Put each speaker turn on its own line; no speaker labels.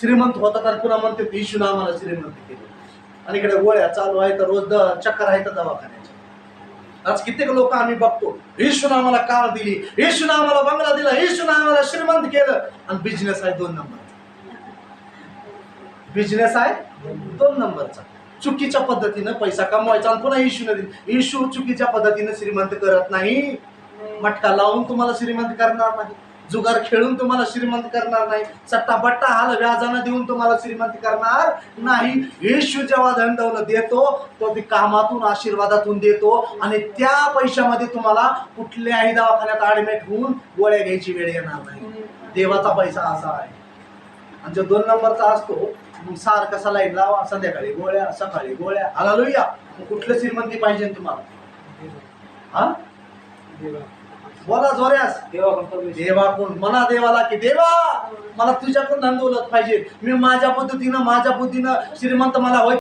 श्रीमंत होता तर पुन्हा म्हणते येशून आम्हाला श्रीमंत केले. आणि इकडे गोळ्या चालू आहे तर रोज द चक्कर आहे तर दवाखान्याच्या आज कित्येक लोक आम्ही बघतो येशून आम्हाला कार दिली येशून आम्हाला बंगला दिला येशून आम्हाला श्रीमंत केलं. आणि बिझनेस आहे दोन नंबर. बिझनेस आहे दोन नंबरचा. चुकीच्या पद्धतीनं पैसा कमवायचा आणि पुन्हा इशू दिली इशू चुकीच्या पद्धतीनं श्रीमंत करत नाही. मटका लावून तुम्हाला श्रीमंत करणार नाही. जुगार खेळून तुम्हाला श्रीमंत करणार नाही. सट्टा बट्टा हाल व्याजानं देऊन तुम्हाला श्रीमंत करणार नाही. येशू जेव्हा दंडवलं देतो तो ती कामातून आशीर्वादातून देतो आणि त्या पैशामध्ये तुम्हाला कुठल्याही दवाखान्यात ऍडमिट होऊन गोळ्या घ्यायची वेळ येणार नाही. देवाचा पैसा असा आहे. आणि जो दोन नंबरचा असतो मग सारखा सलाईन लावा संध्याकाळी गोळ्या सकाळी गोळ्या. आला लोया मग कुठलं श्रीमंती पाहिजे तुम्हाला? हा? बोला जोऱ्यास. देवा कोण म्हणा देवाला की देवा मला तुझ्याकडून धन दौलत पाहिजे. मी माझ्या पद्धतीनं माझ्या बुद्धीनं श्रीमंत मला होय